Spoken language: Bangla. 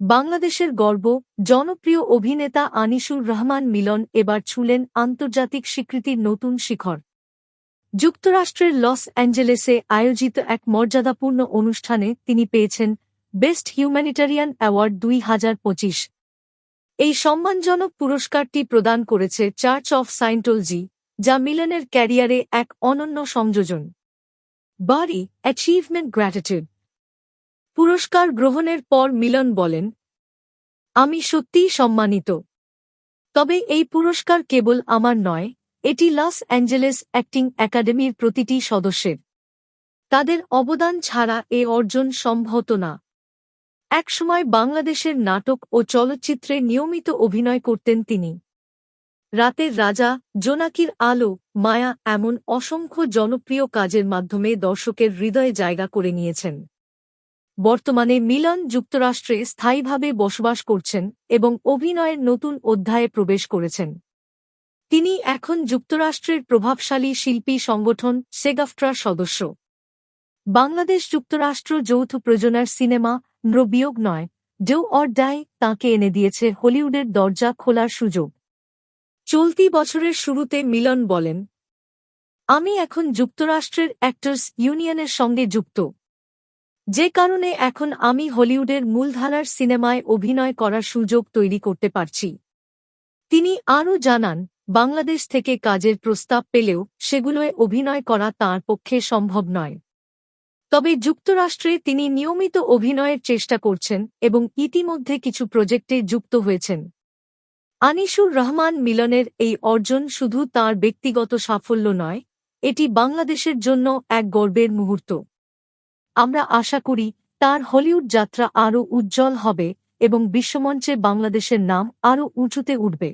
বাংলাদেশের গর্ব, জনপ্রিয় অভিনেতা আনিসুর রহমান মিলন এবার ছুলেন আন্তর্জাতিক স্বীকৃতির নতুন শিখর। যুক্তরাষ্ট্রের লস অ্যাঞ্জেলেসে আয়োজিত এক মর্যাদাপূর্ণ অনুষ্ঠানে তিনি পেয়েছেন বেস্ট হিউম্যানিটারিয়ান অ্যাওয়ার্ড দুই হাজার পঁচিশ। এই সম্মানজনক পুরস্কারটি প্রদান করেছে চার্চ অফ সাইন্টোলজি, যা মিলনের ক্যারিয়ারে এক অনন্য সংযোজন। বাড়ি, অ্যাচিভমেন্ট গ্র্যাটিটিউড। পুরস্কার গ্রহণের পর মিলন বলেন, আমি সত্যিই সম্মানিত। তবে এই পুরস্কার কেবল আমার নয়, এটি লস অ্যাঞ্জেলেস অ্যাক্টিং একাডেমির প্রতিটি সদস্যের। তাদের অবদান ছাড়া এ অর্জন সম্ভব না। একসময় বাংলাদেশের নাটক ও চলচ্চিত্রে নিয়মিত অভিনয় করতেন তিনি। রাতের রাজা জোনাকির আলো, মায়া এমন অসংখ্য জনপ্রিয় কাজের মাধ্যমে দর্শকের হৃদয়ে জায়গা করে নিয়েছেন। বর্তমানে মিলন যুক্তরাষ্ট্রে স্থায়ীভাবে বসবাস করছেন এবং অভিনয়ের নতুন অধ্যায়ে প্রবেশ করেছেন। তিনি এখন যুক্তরাষ্ট্রের প্রভাবশালী শিল্পী সংগঠন সেগাফট্রার সদস্য। বাংলাদেশ যুক্তরাষ্ট্র যৌথ প্রযোজনার সিনেমা নৃবিয়োগ নয়, ডো অর ডাই তাঁকে এনে দিয়েছে হলিউডের দরজা খোলার সুযোগ। চলতি বছরের শুরুতে মিলন বলেন, আমি এখন যুক্তরাষ্ট্রের অ্যাক্টর্স ইউনিয়নের সঙ্গে যুক্ত। যে কারণে এখন আমি হলিউডের মূলধারার সিনেমায় অভিনয় করার সুযোগ তৈরি করতে পারছি। তিনি আরও জানান, বাংলাদেশ থেকে কাজের প্রস্তাব পেলেও সেগুলোয় অভিনয় করা তাঁর পক্ষে সম্ভব নয়। তবে যুক্তরাষ্ট্রে তিনি নিয়মিত অভিনয়ের চেষ্টা করছেন এবং ইতিমধ্যে কিছু প্রজেক্টে যুক্ত হয়েছেন। আনিসুর রহমান মিলনের এই অর্জন শুধু তার ব্যক্তিগত সাফল্য নয়, এটি বাংলাদেশের জন্য এক গর্বের মুহূর্ত। আমরা আশা করি তার হলিউড যাত্রা আরও উজ্জ্বল হবে এবং বিশ্বমঞ্চে বাংলাদেশের নাম আরও উঁচুতে উঠবে।